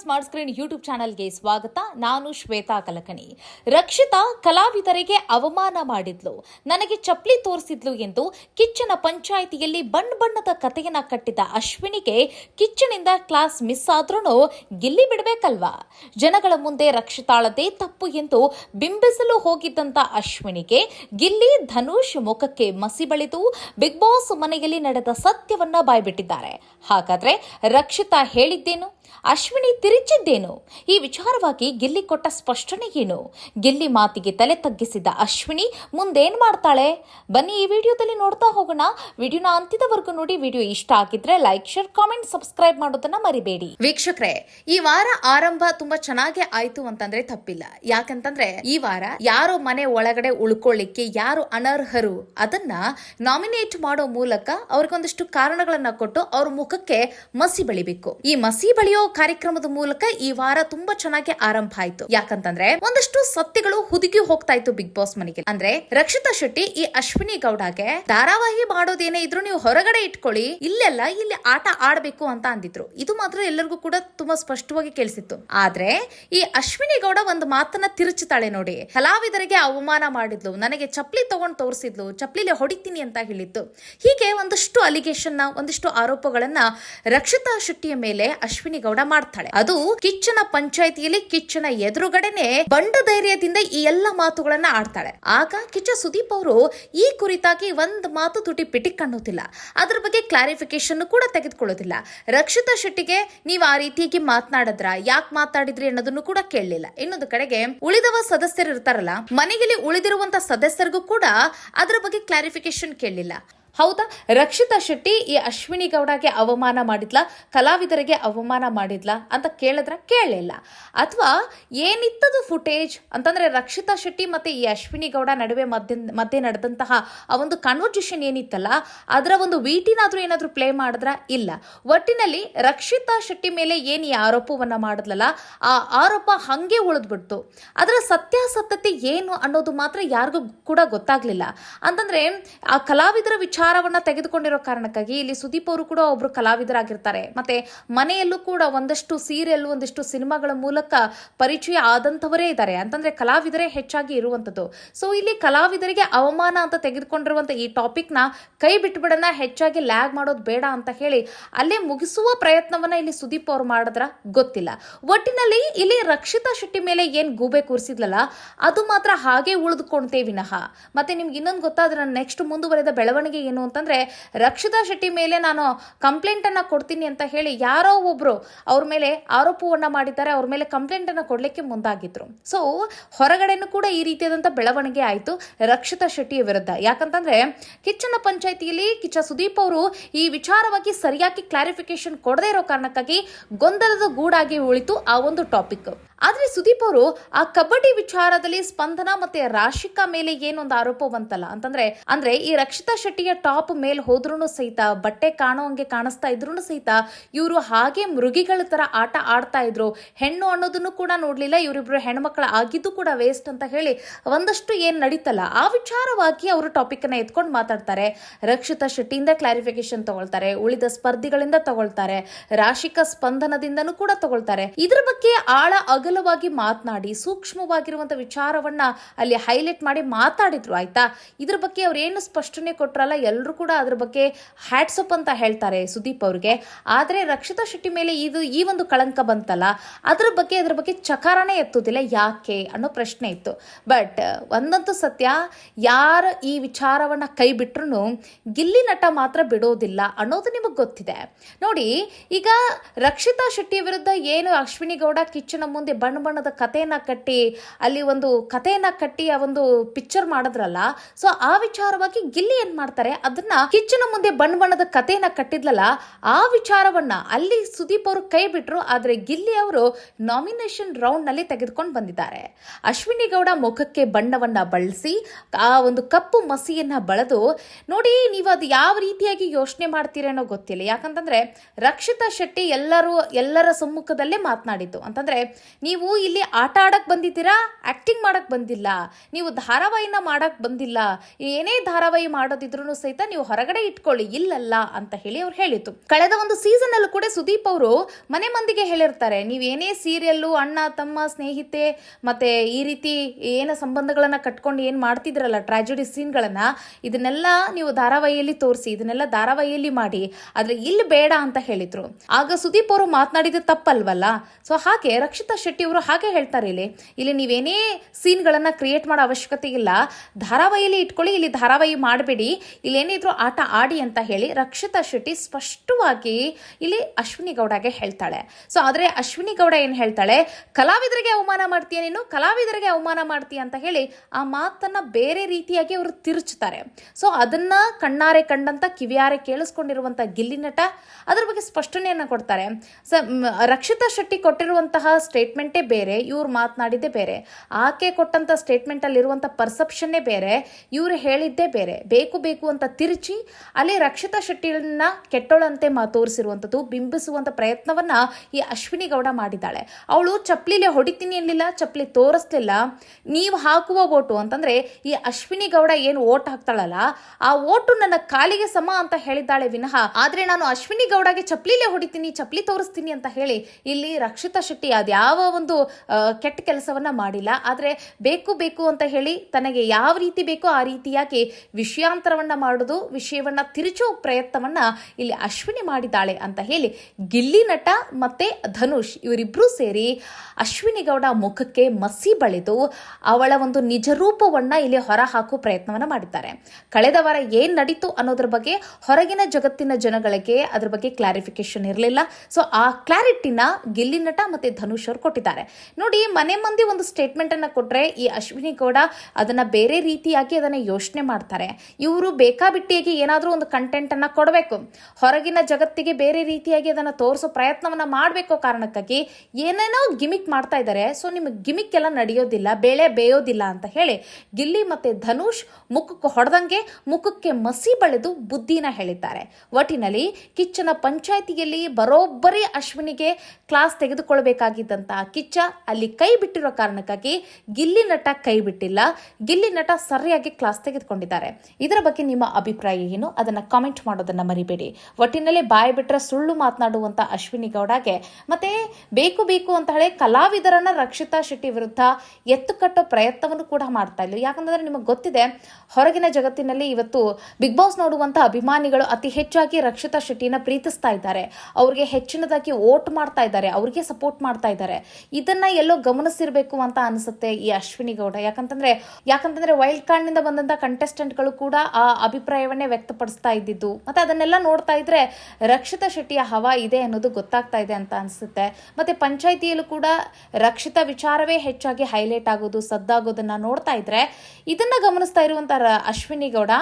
Smart screen YouTube ಚಾನಲ್ಗೆ ಸ್ವಾಗತ. ನಾನು ಶ್ವೇತಾ ಕಲಕಣಿ. ರಕ್ಷಿತಾ ಕಲಾವಿದರಿಗೆ ಅವಮಾನ ಮಾಡಿದ್ಲು. ನನಗೆ ಚಪ್ಪಲಿ ತೋರಿಸಿದ್ಲು ಎಂದು ಕಿಚ್ಚನ ಪಂಚಾಯಿತಿಯಲ್ಲಿ ಬಣ್ಣ ಬಣ್ಣದ ಕಥೆಯನ್ನ ಕಟ್ಟಿದ ಅಶ್ವಿನಿಗೆ ಕಿಚ್ಚನಿಂದ ಕ್ಲಾಸ್ ಮಿಸ್ ಆದ್ರೂ ಗಿಲ್ಲಿ ಬಿಡಬೇಕಲ್ವಾ? ಜನಗಳ ಮುಂದೆ ರಕ್ಷಿತಾಳದೇ ತಪ್ಪು ಎಂದು ಬಿಂಬಿಸಲು ಹೋಗಿದ್ದಂತ ಅಶ್ವಿನಿಗೆ ಗಿಲ್ಲಿ ಧನುಷ್ ಮುಖಕ್ಕೆ ಮಸಿ ಬಳಿದು ಬಿಗ್ ಬಾಸ್ ಮನೆಯಲ್ಲಿ ನಡೆದ ಸತ್ಯವನ್ನ ಬಾಯ್ಬಿಟ್ಟಿದ್ದಾರೆ. ಹಾಗಾದ್ರೆ ರಕ್ಷಿತಾ ಹೇಳಿದ್ದೇನು? ಅಶ್ವಿನಿ ತಿರುಚಿದ್ದೇನು? ಈ ವಿಚಾರವಾಗಿ ಗಿಲ್ಲಿ ಕೊಟ್ಟ ಸ್ಪಷ್ಟನೆ ಏನು? ಗಿಲ್ಲಿ ಮಾತಿಗೆ ತಲೆ ತಗ್ಗಿಸಿದ ಅಶ್ವಿನಿ, ಮುಂದೇನ್ ಮಾಡ್ತಾಳೆ? ಬನ್ನಿ ಈ ವಿಡಿಯೋದಲ್ಲಿ ನೋಡ್ತಾ ಹೋಗೋಣ. ವಿಡಿಯೋನ ಅಂತ್ಯದವರೆಗೂ ನೋಡಿ, ವಿಡಿಯೋ ಇಷ್ಟ ಆಗಿದ್ರೆ ಲೈಕ್, ಶೇರ್, ಕಾಮೆಂಟ್, ಸಬ್ಸ್ಕ್ರೈಬ್ ಮಾಡೋದನ್ನ ಮರಿಬೇಡಿ. ವೀಕ್ಷಕರೇ, ಈ ವಾರ ಆರಂಭ ತುಂಬಾ ಚೆನ್ನಾಗಿ ಆಯ್ತು ಅಂತಂದ್ರೆ ತಪ್ಪಿಲ್ಲ. ಯಾಕಂತಂದ್ರೆ ಈ ವಾರ ಯಾರು ಮನೆ ಒಳಗಡೆ ಉಳ್ಕೊಳ್ಳಿಕ್ಕೆ ಯಾರು ಅನರ್ಹರು ಅದನ್ನ ನಾಮಿನೇಟ್ ಮಾಡೋ ಮೂಲಕ ಅವ್ರಿಗೊಂದಿಷ್ಟು ಕಾರಣಗಳನ್ನ ಕೊಟ್ಟು ಅವ್ರ ಮುಖಕ್ಕೆ ಮಸಿ ಬಳಿಬೇಕು. ಈ ಮಸಿ ಬಳಿಯೋ ಕಾರ್ಯಕ್ರಮದ ಮೂಲಕ ಈ ವಾರ ತುಂಬಾ ಚೆನ್ನಾಗಿ ಆರಂಭ ಆಯ್ತು. ಯಾಕಂತಂದ್ರೆ ಒಂದಷ್ಟು ಸತ್ಯಗಳು ಹುದುಗಿ ಹೋಗ್ತಾ ಇತ್ತು ಬಿಗ್ ಬಾಸ್ ಮನೆಗೆ. ಅಂದ್ರೆ ರಕ್ಷಿತಾ ಶೆಟ್ಟಿ ಈ ಅಶ್ವಿನಿ ಗೌಡಗೆ ಧಾರಾವಾಹಿ ಮಾಡೋದೇನೇ ಇದ್ರು ನೀವು ಹೊರಗಡೆ ಇಟ್ಕೊಳ್ಳಿ, ಇಲ್ಲೆಲ್ಲ ಇಲ್ಲಿ ಆಟ ಆಡ್ಬೇಕು ಅಂತ ಅಂದಿದ್ರು. ಇದು ಮಾತ್ರ ಎಲ್ಲರಿಗೂ ಕೂಡ ತುಂಬಾ ಸ್ಪಷ್ಟವಾಗಿ ಕೇಳಿಸಿತ್ತು. ಆದ್ರೆ ಈ ಅಶ್ವಿನಿ ಗೌಡ ಒಂದು ಮಾತನ್ನ ತಿರುಚುತ್ತಾಳೆ ನೋಡಿ. ಕಲಾವಿದರಿಗೆ ಅವಮಾನ ಮಾಡಿದ್ಲು, ನನಗೆ ಚಪ್ಲಿ ತಗೊಂಡು ತೋರಿಸಿದ್ಲು ಚಪ್ಲಿಲಿ ಹೊಡಿತೀನಿ ಅಂತ ಹೇಳಿತ್ತು. ಹೀಗೆ ಒಂದಷ್ಟು ಅಲಿಗೇಷನ್ ಒಂದಿಷ್ಟು ಆರೋಪಗಳನ್ನ ರಕ್ಷಿತಾ ಶೆಟ್ಟಿಯ ಮೇಲೆ ಅಶ್ವಿನಿ ಗೌಡ ಮಾಡ್ತಾಳೆ. ಅದು ಕಿಚ್ಚನ ಪಂಚಾಯಿತಿಯಲ್ಲಿ ಕಿಚ್ಚನ ಎದುರುಗಡೆನೆ ಬಂಡ ಧೈರ್ಯದಿಂದ ಈ ಎಲ್ಲ ಮಾತುಗಳನ್ನ ಆಡ್ತಾಳೆ. ಆಗ ಕಿಚ್ಚ ಸುದೀಪ್ ಅವರು ಈ ಕುರಿತಾಗಿ ಒಂದ್ ಮಾತು ತುಟಿ ಪಿಟಿಕ್ ಅನ್ನೋದಿಲ್ಲ ಅದ್ರ ಬಗ್ಗೆ ಕ್ಲಾರಿಫಿಕೇಶನ್ ಕೂಡ ತೆಗೆದುಕೊಳ್ಳೋದಿಲ್ಲ ರಕ್ಷಿತಾ ಶೆಟ್ಟಿಗೆ ನೀವು ಆ ರೀತಿಯಾಗಿ ಮಾತನಾಡಿದ್ರ? ಯಾಕೆ ಮಾತಾಡಿದ್ರಿ ಅನ್ನೋದನ್ನು ಕೂಡ ಕೇಳಲಿಲ್ಲ. ಇನ್ನೊಂದು ಕಡೆಗೆ ಉಳಿದವ ಸದಸ್ಯರು ಇರ್ತಾರಲ್ಲ, ಮನೆಯಲ್ಲಿ ಉಳಿದಿರುವಂತ ಸದಸ್ಯರಿಗೂ ಕೂಡ ಅದರ ಬಗ್ಗೆ ಕ್ಲಾರಿಫಿಕೇಶನ್ ಕೇಳಲಿಲ್ಲ. ಹೌದಾ? ರಕ್ಷಿತಾ ಶೆಟ್ಟಿ ಈ ಅಶ್ವಿನಿ ಗೌಡಗೆ ಅವಮಾನ ಮಾಡಿದ್ಲ? ಕಲಾವಿದರಿಗೆ ಅವಮಾನ ಮಾಡಿದ್ಲ? ಅಂತ ಕೇಳಿದ್ರೆ ಕೇಳಲಿಲ್ಲ ಅಥವಾ ಏನಿತ್ತದು ಫುಟೇಜ್ ಅಂತಂದ್ರೆ ರಕ್ಷಿತಾ ಶೆಟ್ಟಿ ಮತ್ತೆ ಈ ಅಶ್ವಿನಿ ಗೌಡ ನಡುವೆ ಮಧ್ಯ, ಮಧ್ಯೆ ನಡೆದಂತಹ ಆ ಒಂದು ಕನ್ವರ್ಜೇಷನ್ ಏನಿತ್ತಲ್ಲ, ಅದರ ಒಂದು ವೀಟಿನಾದ್ರೂ ಏನಾದ್ರೂ ಪ್ಲೇ ಮಾಡಿದ್ರ? ಇಲ್ಲ. ಒಟ್ಟಿನಲ್ಲಿ ರಕ್ಷಿತಾ ಶೆಟ್ಟಿ ಮೇಲೆ ಏನು ಈ ಆರೋಪವನ್ನ ಮಾಡಿದ್ಲಲ್ಲ, ಆ ಆರೋಪ ಹಂಗೆ ಉಳಿದ್ಬಿಡ್ತು. ಅದರ ಸತ್ಯಾಸತ್ಯತೆ ಏನು ಅನ್ನೋದು ಮಾತ್ರ ಯಾರಿಗೂ ಕೂಡ ಗೊತ್ತಾಗ್ಲಿಲ್ಲ. ಅಂತಂದ್ರೆ ಆ ಕಲಾವಿದರ ವಿಚಾರವನ್ನ ತೆಗೆದುಕೊಂಡಿರೋ ಕಾರಣಕ್ಕಾಗಿ ಇಲ್ಲಿ ಸುದೀಪ್ ಅವರು ಕೂಡ ಒಬ್ರು ಕಲಾವಿದರಾಗಿರ್ತಾರೆ. ಮತ್ತೆ ಮನೆಯಲ್ಲೂ ಕೂಡ ಒಂದಷ್ಟು ಸೀರಿಯಲ್ ಒಂದಷ್ಟು ಸಿನಿಮಾಗಳ ಮೂಲಕ ಪರಿಚಯ ಆದಂತವರೇ ಇದ್ದಾರೆ. ಅಂತಂದ್ರೆ ಕಲಾವಿದರೇ ಹೆಚ್ಚಾಗಿ ಇರುವಂತದ್ದು ಸೊ ಇಲ್ಲಿ ಕಲಾವಿದರಿಗೆ ಅವಮಾನ ಅಂತ ತೆಗೆದುಕೊಂಡಿರುವಂತ ಈ ಟಾಪಿಕ್ನ ಕೈ ಬಿಟ್ಬಿಡೋಣ, ಹೆಚ್ಚಾಗಿ ಲ್ಯಾಗ್ ಮಾಡೋದು ಬೇಡ ಅಂತ ಹೇಳಿ ಅಲ್ಲೇ ಮುಗಿಸುವ ಪ್ರಯತ್ನವನ್ನ ಇಲ್ಲಿ ಸುದೀಪ್ ಅವರು ಮಾಡಿದ್ರ? ಗೊತ್ತಿಲ್ಲ. ಒಟ್ಟಿನಲ್ಲಿ ಇಲ್ಲಿ ರಕ್ಷಿತಾ ಶೆಟ್ಟಿ ಮೇಲೆ ಏನ್ ಗೂಬೆ ಕೂರಿಸಿದ್ಲಲ್ಲ, ಅದು ಮಾತ್ರ ಹಾಗೆ ಉಳಿದುಕೊಂಡೇ ವಿನಃ. ಮತ್ತೆ ನಿಮ್ಗೆ ಇನ್ನೊಂದು ಗೊತ್ತಾದ್ರೆ ನೆಕ್ಸ್ಟ್ ಮುಂದುವರೆದ ಬೆಳವಣಿಗೆ ಏನು ಅಂತಂದ್ರೆ, ರಕ್ಷಿತಾ ಶೆಟ್ಟಿ ಮೇಲೆ ನಾನು ಕಂಪ್ಲೇಂಟ್ ಅನ್ನ ಕೊಡ್ತೀನಿ ಅಂತ ಹೇಳಿ ಯಾರೋ ಒಬ್ರು ಅವ್ರ ಮೇಲೆ ಆರೋಪವನ್ನ ಮಾಡಿದ್ದಾರೆ, ಅವ್ರ ಮೇಲೆ ಕಂಪ್ಲೇಂಟ್ ಅನ್ನ ಕೊಡ್ಲಿಕ್ಕೆ ಮುಂದಾಗಿದ್ರು. ಸೊ ಹೊರಗಡೆನೂ ಕೂಡ ಈ ರೀತಿಯಾದಂತ ಬೆಳವಣಿಗೆ ಆಯ್ತು ರಕ್ಷಿತಾ ಶೆಟ್ಟಿಯ ವಿರುದ್ಧ. ಯಾಕಂತಂದ್ರೆ, ಕಿಚ್ಚನ ಪಂಚಾಯಿತಿಯಲ್ಲಿ ಕಿಚ್ಚ ಸುದೀಪ್ ಅವರು ಈ ವಿಚಾರವಾಗಿ ಸರಿಯಾಗಿ ಕ್ಲಾರಿಫಿಕೇಶನ್ ಕೊಡದೇ ಇರೋ ಕಾರಣಕ್ಕಾಗಿ ಗೊಂದಲದ ಗೂಡಾಗಿ ಉಳಿತು ಆ ಒಂದು ಟಾಪಿಕ್ ಆದ್ರೆ ಸುದೀಪ್ ಅವರು ಆ ಕಬಡ್ಡಿ ವಿಚಾರದಲ್ಲಿ ಸ್ಪಂದನ ಮತ್ತೆ ರಾಶಿಕಾ ಮೇಲೆ ಏನೊಂದು ಆರೋಪ ಬಂತಲ್ಲ ಅಂತಂದ್ರೆ, ಅಂದ್ರೆ ಈ ರಕ್ಷಿತಾ ಶೆಟ್ಟಿಯ ಟಾಪ್ ಮೇಲ್ ಹೋದ್ರೂ ಸಹಿತ, ಬಟ್ಟೆ ಕಾಣೋ ಹಂಗೆ ಕಾಣಿಸ್ತಾ ಇದ್ರು ಸಹಿತ ಇವರು ಹಾಗೆ ಮೃಗಿಗಳ ತರ ಆಟ ಆಡ್ತಾ ಇದ್ರು. ಹೆಣ್ಣು ಅನ್ನೋದನ್ನು ಕೂಡ ನೋಡ್ಲಿಲ್ಲ, ಇವರಿಬ್ರು ಹೆಣ್ಮಕ್ಳ ಆಗಿದ್ದು ಕೂಡ ವೇಸ್ಟ್ ಅಂತ ಹೇಳಿ ಒಂದಷ್ಟು ಏನು ನಡೀತಲ್ಲ. ಆ ವಿಚಾರವಾಗಿ ಅವರು ಟಾಪಿಕ್ ಅನ್ನ ಎತ್ಕೊಂಡು ಮಾತಾಡ್ತಾರೆ. ರಕ್ಷಿತಾ ಶೆಟ್ಟಿಯಿಂದ ಕ್ಲಾರಿಫಿಕೇಶನ್ ತಗೊಳ್ತಾರೆ, ಉಳಿದ ಸ್ಪರ್ಧಿಗಳಿಂದ ತಗೊಳ್ತಾರೆ, ರಾಶಿಕ ಸ್ಪಂದನದಿಂದನೂ ಕೂಡ ತಗೊಳ್ತಾರೆ. ಇದ್ರ ಬಗ್ಗೆ ಆಳ ಅಗಲವಾಗಿ ಮಾತನಾಡಿ, ಸೂಕ್ಷ್ಮವಾಗಿರುವಂತ ವಿಚಾರವನ್ನ ಅಲ್ಲಿ ಹೈಲೈಟ್ ಮಾಡಿ ಮಾತಾಡಿದ್ರು, ಆಯ್ತಾ? ಇದ್ರ ಬಗ್ಗೆ ಅವ್ರು ಏನು ಸ್ಪಷ್ಟನೆ ಕೊಟ್ರಲ್ಲ ಎಲ್ಲರೂ ಕೂಡ ಅದ್ರ ಬಗ್ಗೆ ಹ್ಯಾಟ್ಸಪ್ ಅಂತ ಹೇಳ್ತಾರೆ ಸುದೀಪ್ ಅವ್ರಿಗೆ. ಆದರೆ ರಕ್ಷಿತಾ ಶೆಟ್ಟಿ ಮೇಲೆ ಇದು ಈ ಒಂದು ಕಳಂಕ ಬಂತಲ್ಲ, ಅದ್ರ ಬಗ್ಗೆ ಅದ್ರ ಬಗ್ಗೆ ಚಕಾರನೇ ಎತ್ತುತ್ತಿಲ್ಲ ಯಾಕೆ ಅನ್ನೋ ಪ್ರಶ್ನೆ ಇತ್ತು. ಬಟ್ ಒಂದಂತೂ ಸತ್ಯ, ಯಾರು ಈ ವಿಚಾರವನ್ನು ಕೈ ಬಿಟ್ರೂ ಗಿಲ್ಲಿ ನಟ ಮಾತ್ರ ಬಿಡೋದಿಲ್ಲ ಅನ್ನೋದು ನಿಮಗೆ ಗೊತ್ತಿದೆ. ನೋಡಿ, ಈಗ ರಕ್ಷಿತಾ ಶೆಟ್ಟಿ ವಿರುದ್ಧ ಏನು ಅಶ್ವಿನಿ ಗೌಡ ಕಿಚ್ಚನ ಮುಂದೆ ಬಣ್ಣ ಬಣ್ಣದ ಕಥೆಯನ್ನು ಕಟ್ಟಿ, ಅಲ್ಲಿ ಒಂದು ಕಥೆಯನ್ನು ಕಟ್ಟಿ ಆ ಒಂದು ಪಿಕ್ಚರ್ ಮಾಡಿದ್ರಲ್ಲ, ಸೊ ಆ ವಿಚಾರವಾಗಿ ಗಿಲ್ಲಿ ಏನು ಮಾಡ್ತಾರೆ? ಅದನ್ನ ಕಿಚ್ಚನ ಮುಂದೆ ಬಣ್ಣ ಬಣ್ಣದ ಕಥೆಯನ್ನ ಕಟ್ಟಿದ್ಲಲ್ಲ, ಆ ವಿಚಾರವನ್ನ ಅಲ್ಲಿ ಸುದೀಪ್ ಅವರು ಕೈ ಬಿಟ್ರು, ಆದ್ರೆ ಗಿಲ್ಲಿ ಅವರು ನಾಮಿನೇಷನ್ ರೌಂಡ್ನಲ್ಲಿ ತೆಗೆದುಕೊಂಡು ಬಂದಿದ್ದಾರೆ. ಅಶ್ವಿನಿ ಗೌಡ ಮುಖಕ್ಕೆ ಬಣ್ಣವನ್ನ ಬಳಸಿ, ಆ ಒಂದು ಕಪ್ಪು ಮಸಿಯನ್ನ ಬಳದು, ನೋಡಿ ನೀವು ಅದು ಯಾವ ರೀತಿಯಾಗಿ ಯೋಚನೆ ಮಾಡ್ತೀರೇನೋ ಗೊತ್ತಿಲ್ಲ. ಯಾಕಂತಂದ್ರೆ ರಕ್ಷಿತಾ ಶೆಟ್ಟಿ ಎಲ್ಲರೂ, ಎಲ್ಲರ ಸಮ್ಮುಖದಲ್ಲೇ ಮಾತನಾಡಿದ್ದು. ಅಂತಂದ್ರೆ, ನೀವು ಇಲ್ಲಿ ಆಟ ಆಡಕ್ ಬಂದಿದ್ದೀರಾ ಆಕ್ಟಿಂಗ್ ಮಾಡಕ್ ಬಂದಿಲ್ಲ, ನೀವು ಧಾರಾವಾಹಿನ ಮಾಡಕ್ ಬಂದಿಲ್ಲ, ಏನೇ ಧಾರಾವಾಹಿ ಮಾಡೋದಿದ್ರು ಸಹಿತ ನೀವು ಹೊರಗಡೆ ಇಟ್ಕೊಳ್ಳಿ, ಇಲ್ಲಲ್ಲ ಅಂತ ಹೇಳಿ ಅವ್ರು ಹೇಳಿತು ಕಳೆದ ಒಂದು ಸೀಸನ್ ಅಲ್ಲೂ ಕೂಡ ಸುದೀಪ್ ಅವರು ಮನೆ ಮಂದಿಗೆ ಹೇಳಿರ್ತಾರೆ, ನೀವೇನೇ ಸೀರಿಯಲ್ಲು, ಅಣ್ಣ, ತಮ್ಮ, ಸ್ನೇಹಿತೆ, ಮತ್ತೆ ಈ ರೀತಿ ಏನ ಸಂಬಂಧಗಳನ್ನ ಕಟ್ಕೊಂಡು ಏನ್ ಮಾಡ್ತಿದ್ರಲ್ಲ ಟ್ರಾಜಿಡಿ ಸೀನ್ಗಳನ್ನ ಇದನ್ನೆಲ್ಲ ನೀವು ಧಾರಾವಾಹಿಯಲ್ಲಿ ತೋರಿಸಿ, ಇದನ್ನೆಲ್ಲ ಧಾರಾವಾಹಿಯಲ್ಲಿ ಮಾಡಿ, ಆದ್ರೆ ಇಲ್ಲಿ ಬೇಡ ಅಂತ ಹೇಳಿದ್ರು. ಆಗ ಸುದೀಪ್ ಅವರು ಮಾತನಾಡಿದ ತಪ್ಪಲ್ವಲ್ಲ? ಸೊ ಹಾಗೆ ರಕ್ಷಿತಾ ಶೆಟ್ಟಿ ಅವರು ಹಾಗೆ ಹೇಳ್ತಾರೆ ಇಲ್ಲಿ. ಇಲ್ಲಿ ನೀವೇನೇ ಸೀನ್ಗಳನ್ನ ಕ್ರಿಯೇಟ್ ಮಾಡೋ ಅವಶ್ಯಕತೆ ಇಲ್ಲ, ಧಾರಾವಾಹಿಯಲ್ಲಿ ಇಟ್ಕೊಳ್ಳಿ, ಇಲ್ಲಿ ಧಾರಾವಾಹಿ ಮಾಡಬೇಡಿ ಇಲ್ಲಿ ಏನಿದ್ರು ಆಟ ಆಡಿ ಅಂತ ಹೇಳಿ ರಕ್ಷಿತಾ ಶೆಟ್ಟಿ ಸ್ಪಷ್ಟವಾಗಿ ಇಲ್ಲಿ ಅಶ್ವಿನಿ ಗೌಡಗೆ ಹೇಳ್ತಾಳೆ. ಸೊ ಆದ್ರೆ ಅಶ್ವಿನಿ ಗೌಡ ಏನು ಹೇಳ್ತಾಳೆ? ಕಲಾವಿದರಿಗೆ ಅವಮಾನ ಮಾಡ್ತೀಯ ನೀನು? ಕಲಾವಿದರಿಗೆ ಅವಮಾನ ಮಾಡ್ತೀಯ ಅಂತ ಹೇಳಿ ಆ ಮಾತನ್ನ ಬೇರೆ ರೀತಿಯಾಗಿ ಅವರು ತಿರುಚುತ್ತಾರೆ ಸೊ ಅದನ್ನ ಕಣ್ಣಾರೆ ಕಂಡಂತ ಕಿವಿಯಾರೆ ಕೇಳಿಸ್ಕೊಂಡಿರುವಂಥ ಗಿಲ್ಲಿ ನಟ ಅದ್ರ ಬಗ್ಗೆ ಸ್ಪಷ್ಟನೆಯನ್ನು ಕೊಡ್ತಾರೆ. ಸ ರಕ್ಷಿತಾ ಶೆಟ್ಟಿ ಕೊಟ್ಟಿರುವಂತಹ ಸ್ಟೇಟ್ಮೆಂಟೇ ಬೇರೆ, ಇವ್ರು ಮಾತನಾಡಿದ್ದೇ ಬೇರೆ. ಆಕೆ ಕೊಟ್ಟಂತ ಸ್ಟೇಟ್ಮೆಂಟ್ ಅಲ್ಲಿರುವಂತ ಪರ್ಸೆಪ್ಷನ್ನೇ ಬೇರೆ, ಇವ್ರು ಹೇಳಿದ್ದೇ ಬೇರೆ. ಬೇಕು ಬೇಕು ಅಂತ ತಿರುಚಿ ಅಲ್ಲಿ ರಕ್ಷಿತಾ ಶೆಟ್ಟಿಯನ್ನ ಕೆಟ್ಟೋಳಂತೆ ಮಾ ತೋರಿಸಿರುವಂಥದ್ದು, ಬಿಂಬಿಸುವಂಥ ಪ್ರಯತ್ನವನ್ನು ಈ ಅಶ್ವಿನಿ ಗೌಡ ಮಾಡಿದ್ದಾಳೆ. ಅವಳು ಚಪ್ಲಿಲೆ ಹೊಡಿತೀನಿ ಅನ್ನಲಿಲ್ಲ ಚಪ್ಪಲಿ ತೋರಿಸ್ಲಿಲ್ಲ, ನೀವು ಹಾಕುವ ಓಟು. ಅಂತಂದರೆ ಈ ಅಶ್ವಿನಿ ಗೌಡ ಏನು ಓಟ್ ಹಾಕ್ತಾಳಲ್ಲ, ಆ ಓಟು ನನ್ನ ಕಾಲಿಗೆ ಸಮ ಅಂತ ಹೇಳಿದ್ದಾಳೆ ವಿನಃ, ಆದರೆ ನಾನು ಅಶ್ವಿನಿ ಗೌಡಗೆ ಚಪ್ಲಿಲೆ ಹೊಡಿತೀನಿ ಚಪ್ಲಿ ತೋರಿಸ್ತೀನಿ ಅಂತ ಹೇಳಿ ಇಲ್ಲಿ ರಕ್ಷಿತಾ ಶೆಟ್ಟಿ ಅದ್ಯಾವ ಒಂದು ಕೆಟ್ಟ ಕೆಲಸವನ್ನ ಮಾಡಿಲ್ಲ. ಆದರೆ ಬೇಕು ಬೇಕು ಅಂತ ಹೇಳಿ ತನಗೆ ಯಾವ ರೀತಿ ಬೇಕೋ ಆ ರೀತಿಯಾಗಿ ವಿಷಯಾಂತರವನ್ನ ಮಾಡೋದು, ವಿಷಯವನ್ನ ತಿರುಚೋ ಪ್ರಯತ್ನವನ್ನ ಇಲ್ಲಿ ಅಶ್ವಿನಿ ಮಾಡಿದ್ದಾಳೆ ಅಂತ ಹೇಳಿ ಗಿಲ್ಲಿ ನಟ ಮತ್ತೆ ಧನುಷ್ ಇವರಿಬ್ರು ಸೇರಿ ಅಶ್ವಿನಿ ಗೌಡ ಮುಖಕ್ಕೆ ಮಸಿ ಬಳಿದು ಅವಳ ಒಂದು ನಿಜ ರೂಪವನ್ನ ಇಲ್ಲಿ ಹೊರ ಹಾಕುವ ಪ್ರಯತ್ನವನ್ನ ಮಾಡಿದ್ದಾರೆ. ಕಳೆದ ವಾರ ಏನ್ ನಡೀತು ಅನ್ನೋದ್ರ ಬಗ್ಗೆ ಹೊರಗಿನ ಜಗತ್ತಿನ ಜನಗಳಿಗೆ ಅದ್ರ ಬಗ್ಗೆ ಕ್ಲಾರಿಫಿಕೇಶನ್ ಇರಲಿಲ್ಲ. ಸೊ ಆ ಕ್ಲಾರಿಟಿನ ಗಿಲ್ಲಿ ನಟ ಮತ್ತೆ ಧನುಷ್ ಅವರು ಕೊಟ್ಟಿದ್ದಾರೆ. ನೋಡಿ, ಮನೆ ಮಂದಿ ಒಂದು ಸ್ಟೇಟ್ಮೆಂಟ್ ಅನ್ನ ಕೊಟ್ರೆ ಈ ಅಶ್ವಿನಿ ಗೌಡ ಅದನ್ನ ಬೇರೆ ರೀತಿಯಾಗಿ ಅದನ್ನ ಯೋಚನೆ ಮಾಡ್ತಾರೆ. ಇವರು ಬೇಕಾಬಿಟ್ಟಿಯಾಗಿ ಏನಾದರೂ ಒಂದು ಕಂಟೆಂಟ್ ಅನ್ನ ಕೊಡಬೇಕು. ಹೊರಗಿನ ಜಗತ್ತಿಗೆ ಬೇರೆ ರೀತಿಯಾಗಿ ಅದನ್ನ ತೋರಿಸೋ ಪ್ರಯತ್ನವನ್ನ ಮಾಡಬೇಕು ಕಾರಣಕ್ಕಾಗಿ ಏನೇನೋ ಗಿಮಿಕ್ ಮಾಡ್ತಾ ಇದ್ದಾರೆ ಸೊ ನಿಮಗೆ ಗಿಮಿಕ್ ಎಲ್ಲ ನಡೆಯೋದಿಲ್ಲ, ಬೇಳೆ ಬೇಯೋದಿಲ್ಲ ಅಂತ ಹೇಳಿ ಗಿಲ್ಲಿ ಮತ್ತೆ ಧನುಷ್ ಮುಖಕ್ಕೆ ಹೊಡೆದಂಗೆ ಮುಖಕ್ಕೆ ಮಸಿ ಬಳೆದು ಬುದ್ಧಿನ ಹೇಳಿದ್ದಾರೆ. ಒಟ್ಟಿನಲ್ಲಿ ಕಿಚ್ಚನ ಪಂಚಾಯಿತಿಯಲ್ಲಿ ಬರೋಬ್ಬರಿ ಅಶ್ವಿನಿಗೆ ಕ್ಲಾಸ್ ತೆಗೆದುಕೊಳ್ಬೇಕಾಗಿದ್ದಂತಹ ಕಿಚ್ಚ ಅಲ್ಲಿ ಕೈ ಬಿಟ್ಟಿರೋ ಕಾರಣಕ್ಕಾಗಿ ಗಿಲ್ಲಿ ನಟ ಕೈ ಬಿಟ್ಟಿಲ್ಲ. ಗಿಲ್ಲಿ ನಟ ಸರಿಯಾಗಿ ಕ್ಲಾಸ್ ತೆಗೆದುಕೊಂಡಿದ್ದಾರೆ. ಇದರ ಬಗ್ಗೆ ನಿಮ್ಮ ಅಭಿಪ್ರಾಯ ಏನು? ಅದನ್ನ ಕಾಮೆಂಟ್ ಮಾಡೋದನ್ನ ಮರಿಬೇಡಿ. ಒಟ್ಟಿನಲ್ಲಿ ಬಾಯಿ ಬಿಟ್ಟರೆ ಸುಳ್ಳು ಮಾತನಾಡುವಂತ ಅಶ್ವಿನಿ ಗೌಡಗೆ ಮತ್ತೆ ಬೇಕು ಬೇಕು ಅಂತ ಹೇಳಿ ಕಲಾವಿದರನ್ನ ರಕ್ಷಿತಾ ಶೆಟ್ಟಿ ವಿರುದ್ಧ ಎತ್ತು ಕಟ್ಟೋ ಪ್ರಯತ್ನವನ್ನು ಕೂಡ ಮಾಡ್ತಾ ಇಲ್ಲ ಯಾಕಂದ್ರೆ ನಿಮಗೆ ಗೊತ್ತಿದೆ, ಹೊರಗಿನ ಜಗತ್ತಿನಲ್ಲಿ ಇವತ್ತು ಬಿಗ್ ಬಾಸ್ ನೋಡುವಂತ ಅಭಿಮಾನಿಗಳು ಅತಿ ಹೆಚ್ಚಾಗಿ ರಕ್ಷಿತಾ ಶೆಟ್ಟಿನ ಪ್ರೀತಿಸ್ತಾ ಇದ್ದಾರೆ. ಅವ್ರಿಗೆ ಹೆಚ್ಚಿನದಾಗಿ ಓಟ್ ಮಾಡ್ತಾ ಇದ್ದಾರೆ, ಅವ್ರಿಗೆ ಸಪೋರ್ಟ್ ಮಾಡ್ತಾ ಇದ್ದಾರೆ. ಇದನ್ನ ಎಲ್ಲೋ ಗಮನಿಸಿರ್ಬೇಕು ಅಂತ ಅನಿಸುತ್ತೆ ಈ ಅಶ್ವಿನಿ ಗೌಡ. ಯಾಕಂತಂದ್ರೆ ಯಾಕಂತಂದ್ರೆ ವೈಲ್ಡ್ ಕಾರ್ಡ್ನಿಂದ ಬಂದಂತ ಕಂಟೆಸ್ಟೆಂಟ್ಗಳು ಕೂಡ ಆ ಅಭಿಪ್ರಾಯವನ್ನೇ ವ್ಯಕ್ತಪಡಿಸ್ತಾ ಇದ್ದಿದ್ದು. ಮತ್ತೆ ಅದನ್ನೆಲ್ಲ ನೋಡ್ತಾ ಇದ್ರೆ ರಕ್ಷಿತಾ ಶೆಟ್ಟಿಯ ಹವಾ ಇದೆ ಅನ್ನೋದು ಗೊತ್ತಾಗ್ತಾ ಇದೆ ಅಂತ ಅನಿಸುತ್ತೆ. ಮತ್ತೆ ಪಂಚಾಯಿತಿಯಲ್ಲೂ ಕೂಡ ರಕ್ಷಿತ ವಿಚಾರವೇ ಹೆಚ್ಚಾಗಿ ಹೈಲೈಟ್ ಆಗೋದು, ಸದ್ದಾಗೋದನ್ನ ನೋಡ್ತಾ ಇದ್ರೆ ಇದನ್ನು ಗಮನಿಸ್ತಾ ಇರುವಂಥ ಅಶ್ವಿನಿ ಗೌಡ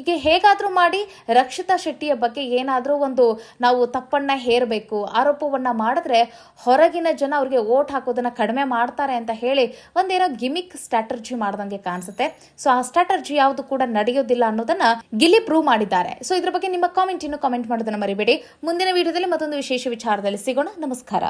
ಈಗ ಹೇಗಾದರೂ ಮಾಡಿ ರಕ್ಷಿತಾ ಶೆಟ್ಟಿಯ ಬಗ್ಗೆ ಏನಾದರೂ ಒಂದು ನಾವು ತಪ್ಪನ್ನು ಹೇರಬೇಕು, ಆರೋಪವನ್ನ ಮಾಡಿದ್ರೆ ಹೊರಗಿನ ಜನ ಅವ್ರಿಗೆ ಓಟ್ ಹಾಕೋದನ್ನ ಕಡಿಮೆ ಮಾಡ್ತಾರೆ ಅಂತ ಹೇಳಿ ಒಂದೇನೋ ಗಿಮಿಕ್ ಸ್ಟ್ರಾಟರ್ಜಿ ಮಾಡ್ದಂಗೆ ಕಾಣಿಸುತ್ತೆ. ಸೊ ಆ ಸ್ಟ್ರಾಟರ್ಜಿ ಯಾವುದು ಕೂಡ ನಡೆಯೋದಿಲ್ಲ ಅನ್ನೋದನ್ನ ಗಿಲ್ಲಿ ಪ್ರೂವ್ ಮಾಡಿದ್ದಾರೆ. ಸೊ ಇದ್ರ ಬಗ್ಗೆ ನಿಮ್ಮ ಕಾಮೆಂಟ್ ಇನ್ನು ಕಾಮೆಂಟ್ ಮಾಡೋದನ್ನ ಮರಿಬೇಡಿ. ಮುಂದಿನ ವಿಡಿಯೋದಲ್ಲಿ ಮತ್ತೊಂದು ವಿಶೇಷ ವಿಚಾರದಲ್ಲಿ ಸಿಗೋಣ. ನಮಸ್ಕಾರ.